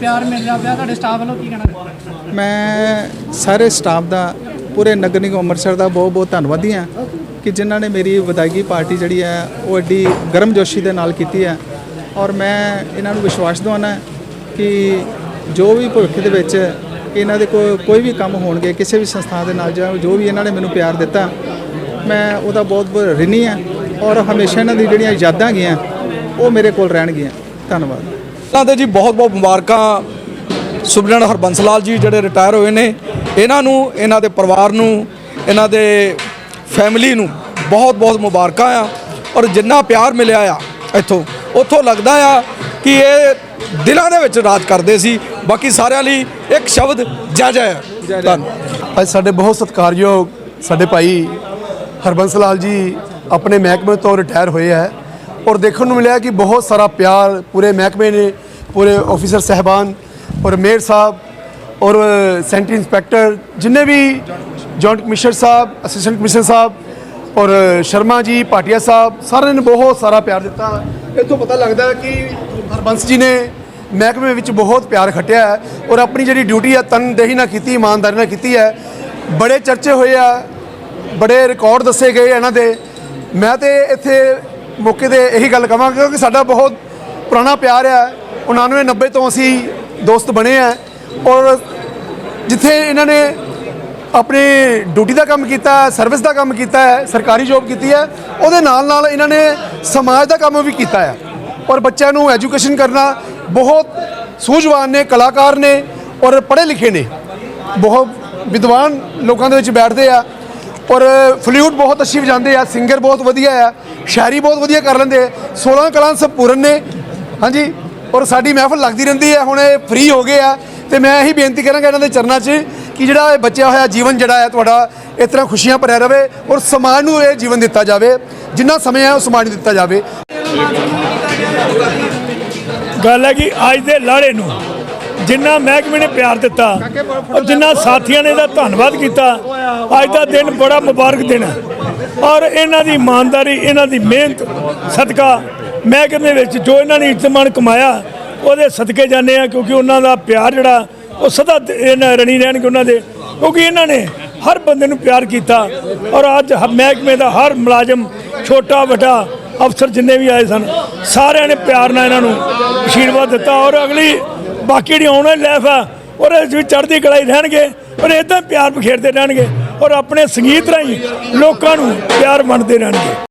ਦਰਜਾ ਪਿਆ ਤੁਹਾਡੇ ਸਟਾਫ ਵੱਲੋਂ ਕੀ ਕਹਿਣਾ? ਮੈਂ ਸਾਰੇ ਸਟਾਫ ਦਾ, ਪੂਰੇ ਨਗਰ ਨਿਗਮ ਅੰਮ੍ਰਿਤਸਰ ਦਾ ਬਹੁਤ ਬਹੁਤ ਧੰਨਵਾਦੀ ਹਾਂ ਕਿ ਜਿਨ੍ਹਾਂ ਨੇ ਮੇਰੀ ਵਿਦਾਇਗੀ ਪਾਰਟੀ ਜਿਹੜੀ ਹੈ, ਉਹ ਐਡੀ ਗਰਮਜੋਸ਼ੀ ਦੇ ਨਾਲ ਕੀਤੀ ਹੈ। ਔਰ ਮੈਂ ਇਹਨਾਂ ਨੂੰ ਵਿਸ਼ਵਾਸ ਦਿਵਾਉਣਾ ਕਿ ਜੋ ਵੀ ਭਵਿੱਖ ਦੇ ਵਿੱਚ ਇਹਨਾਂ ਦੇ ਕੋਈ ਕੋਈ ਵੀ ਕੰਮ ਹੋਣਗੇ, ਕਿਸੇ ਵੀ ਸੰਸਥਾ ਦੇ ਨਾਲ ਜਾਂ ਜੋ ਵੀ ਇਹਨਾਂ ਨੇ ਮੈਨੂੰ ਪਿਆਰ ਦਿੱਤਾ, ਮੈਂ ਉਹਦਾ ਬਹੁਤ ਬਹੁਤ ਰਿਣੀ ਹਾਂ ਔਰ ਹਮੇਸ਼ਾ ਇਹਨਾਂ ਦੀ ਜਿਹੜੀਆਂ ਯਾਦਾਂ ਗਈਆਂ, ਉਹ ਮੇਰੇ ਕੋਲ ਰਹਿਣਗੀਆਂ। ਧੰਨਵਾਦ। ਇਹਨਾਂ ਦੇ ਜੀ ਬਹੁਤ ਬਹੁਤ ਮੁਬਾਰਕਾਂ ਸੁਬਨਨ ਹਰਬੰਸ ਲਾਲ ਜੀ ਜਿਹੜੇ ਰਿਟਾਇਰ ਹੋਏ ਨੇ। ਇਹਨਾਂ ਨੂੰ, ਇਹਨਾਂ ਦੇ ਪਰਿਵਾਰ ਨੂੰ, ਇਹਨਾਂ ਦੇ ਫੈਮਿਲੀ ਨੂੰ ਬਹੁਤ ਬਹੁਤ ਮੁਬਾਰਕਾਂ ਆ। ਔਰ ਜਿੰਨਾ ਪਿਆਰ ਮਿਲਿਆ ਆ ਇੱਥੋਂ, ਉੱਥੋਂ ਲੱਗਦਾ ਆ ਕਿ ਇਹ ਦਿਲਾਂ ਦੇ ਵਿੱਚ ਰਾਜ ਕਰਦੇ ਸੀ। ਬਾਕੀ ਸਾਰਿਆਂ ਲਈ ਇੱਕ ਸ਼ਬਦ, ਜੈ ਜੈ। ਹੈ ਧੰਨਵਾਦ ਅੱਜ ਸਾਡੇ ਬਹੁਤ ਸਤਿਕਾਰਯੋਗ ਸਾਡੇ ਭਾਈ ਹਰਬੰਸ ਲਾਲ ਜੀ ਆਪਣੇ ਮਹਿਕਮੇ ਤੋਂ ਰਿਟਾਇਰ ਹੋਏ ਹੈ ਔਰ ਦੇਖਣ ਨੂੰ ਮਿਲਿਆ ਕਿ ਬਹੁਤ ਸਾਰਾ ਪਿਆਰ ਪੂਰੇ ਮਹਿਕਮੇ ਨੇ ਪੂਰੇ ਆਫੀਸਰ ਸਹਿਬਾਨ, ਔਰ ਮੇਅਰ ਸਾਹਿਬ, ਔਰ ਸੈਂਟਰ ਇੰਸਪੈਕਟਰ ਜਿੰਨੇ ਵੀ ਜੁਆਇੰਟ ਕਮਿਸ਼ਨਰ ਸਾਹਿਬ ਅਸਿਸਟੈਂਟ ਕਮਿਸ਼ਨਰ ਸਾਹਿਬ, ਔਰ ਸ਼ਰਮਾ ਜੀ ਪਾਟਿਆ ਸਾਹਿਬ, ਸਾਰਿਆਂ ਨੇ ਬਹੁਤ ਸਾਰਾ ਪਿਆਰ ਦਿੱਤਾ। ਇੱਥੋਂ ਪਤਾ ਲੱਗਦਾ ਕਿ ਹਰਬੰਸ ਜੀ ਨੇ ਮਹਿਕਮੇ ਵਿੱਚ ਬਹੁਤ ਪਿਆਰ ਖੱਟਿਆ ਹੈ, ਔਰ ਆਪਣੀ ਜਿਹੜੀ ਡਿਊਟੀ ਹੈ, ਤਨਦੇਹੀ ਨਾਲ ਕੀਤੀ, ਇਮਾਨਦਾਰੀ ਨਾਲ ਕੀਤੀ ਹੈ। ਬੜੇ ਚਰਚੇ ਹੋਏ ਆ, ਬੜੇ ਰਿਕਾਰਡ ਦੱਸੇ ਗਏ ਇਹਨਾਂ ਦੇ। ਮੈਂ ਤੇ ਇੱਥੇ ਮੌਕੇ ਤੇ ਇਹੀ ਗੱਲ ਕਹਾਂਗਾ ਕਿ ਸਾਡਾ ਬਹੁਤ ਪੁਰਾਣਾ ਪਿਆਰ ਹੈ 99 90 ਤੋਂ ਅਸੀਂ ਦੋਸਤ ਬਣੇ ਆ। ਔਰ ਜਿੱਥੇ ਇਹਨਾਂ ਨੇ ਆਪਣੀ ਡਿਊਟੀ ਦਾ ਕੰਮ ਕੀਤਾ ਹੈ ਸਰਵਿਸ ਦਾ ਕੰਮ ਕੀਤਾ ਹੈ, ਸਰਕਾਰੀ ਜੋਬ ਕੀਤੀ ਹੈ, ਉਹਦੇ ਨਾਲ ਨਾਲ ਇਹਨਾਂ ਨੇ ਸਮਾਜ ਦਾ ਕੰਮ ਵੀ ਕੀਤਾ ਹੈ। ਔਰ ਬੱਚਿਆਂ ਨੂੰ ਐਜੂਕੇਸ਼ਨ ਕਰਨਾ ਬਹੁਤ ਸੂਝਵਾਨ ਨੇ, ਕਲਾਕਾਰ ਨੇ ਔਰ ਪੜ੍ਹੇ ਲਿਖੇ ਨੇ। ਬਹੁਤ ਵਿਦਵਾਨ ਲੋਕਾਂ ਦੇ ਵਿੱਚ ਬੈਠਦੇ ਆ। ਔਰ ਫਲੂਟ ਬਹੁਤ ਅੱਛੀ ਵਜਾਉਂਦੇ ਆ ਸਿੰਗਰ ਬਹੁਤ ਵਧੀਆ ਆ, ਸ਼ਾਇਰੀ ਬਹੁਤ ਵਧੀਆ ਕਰ ਲੈਂਦੇ 16 ਕਲਾਂ ਸੰਪੂਰਨ ਨੇ। ਹਾਂਜੀ, ਔਰ ਸਾਡੀ ਮਹਿਫਲ ਲੱਗਦੀ ਰਹਿੰਦੀ ਹੈ, ਹੁਣ ਇਹ ਫ੍ਰੀ ਹੋ ਗਏ ਆ, ਤੇ ਮੈਂ ਇਹੀ ਬੇਨਤੀ ਕਰਾਂਗਾ ਇਹਨਾਂ ਦੇ ਚਰਨਾਂ 'ਚ ਕਿ ਜਿਹੜਾ ਇਹ ਬਚਿਆ ਹੋਇਆ ਜੀਵਨ ਜਿਹੜਾ ਹੈ ਤੁਹਾਡਾ, ਇਸ ਤਰ੍ਹਾਂ ਖੁਸ਼ੀਆਂ ਭਰਿਆ ਰਵੇ ਔਰ ਸਮਾਜ ਨੂੰ ਇਹ ਜੀਵਨ ਦਿੱਤਾ ਜਾਵੇ, ਜਿੰਨਾ ਸਮਾਂ ਹੈ ਉਹ ਸਮਾਜ ਨੂੰ ਦਿੱਤਾ ਜਾਵੇ। ਗੱਲ ਹੈ ਕਿ ਅੱਜ ਦੇ ਲਾੜੇ ਨੂੰ ਜਿੰਨਾ ਮਹਿਕਮੇ ਨੇ ਪਿਆਰ ਦਿੱਤਾ, ਔਰ ਜਿੰਨਾ ਸਾਥੀਆਂ ਨੇ ਇਹਦਾ ਧੰਨਵਾਦ ਕੀਤਾ, ਅੱਜ ਦਾ ਦਿਨ ਬੜਾ ਮੁਬਾਰਕ ਦਿਨ ਹੈ। ਔਰ ਇਹਨਾਂ ਦੀ ਇਮਾਨਦਾਰੀ, ਇਹਨਾਂ ਦੀ ਮਿਹਨਤ, ਸਦਕਾ ਮਹਿਕਮੇ ਵਿੱਚ ਜੋ ਇਹਨਾਂ ਨੇ ਇਤਮਾਨ ਕਮਾਇਆ, ਉਹਦੇ ਸਦਕੇ ਜਾਂਦੇ ਆ ਕਿਉਂਕਿ ਉਹਨਾਂ ਦਾ ਪਿਆਰ ਜਿਹੜਾ, ਉਹ ਸਦਾ ਇਹਨਾਂ ਰਣੀ ਰਹਿਣਗੇ ਉਹਨਾਂ ਦੇ, ਕਿਉਂਕਿ ਇਹਨਾਂ ਨੇ ਹਰ ਬੰਦੇ ਨੂੰ ਪਿਆਰ ਕੀਤਾ। ਔਰ ਅੱਜ ਹ- ਮਹਿਕਮੇ ਦਾ ਹਰ ਮੁਲਾਜ਼ਮ, ਛੋਟਾ, ਵੱਡਾ ਅਫਸਰ ਜਿੰਨੇ ਵੀ ਆਏ ਸਨ, ਸਾਰਿਆਂ ਨੇ ਪਿਆਰ ਨਾਲ ਇਹਨਾਂ ਨੂੰ ਅਸ਼ੀਰਵਾਦ ਦਿੱਤਾ। ਔਰ ਅਗਲੀ ਬਾਕੀ ਜਿਹੜੀ ਆਉਣ ਵਾਲੀ ਲਾਈਫ ਆ, ਉਹਦੇ ਵਿੱਚ ਚੜ੍ਹਦੀ ਕਲਾਈ ਰਹਿਣਗੇ, ਔਰ ਇਦਾਂ ਪਿਆਰ ਬਖੇਰਦੇ ਰਹਿਣਗੇ। ਔਰ ਆਪਣੇ ਸੰਗੀਤ ਰਾਹੀਂ ਲੋਕਾਂ ਨੂੰ ਪਿਆਰ ਵੰਡਦੇ ਰਹਿਣਗੇ।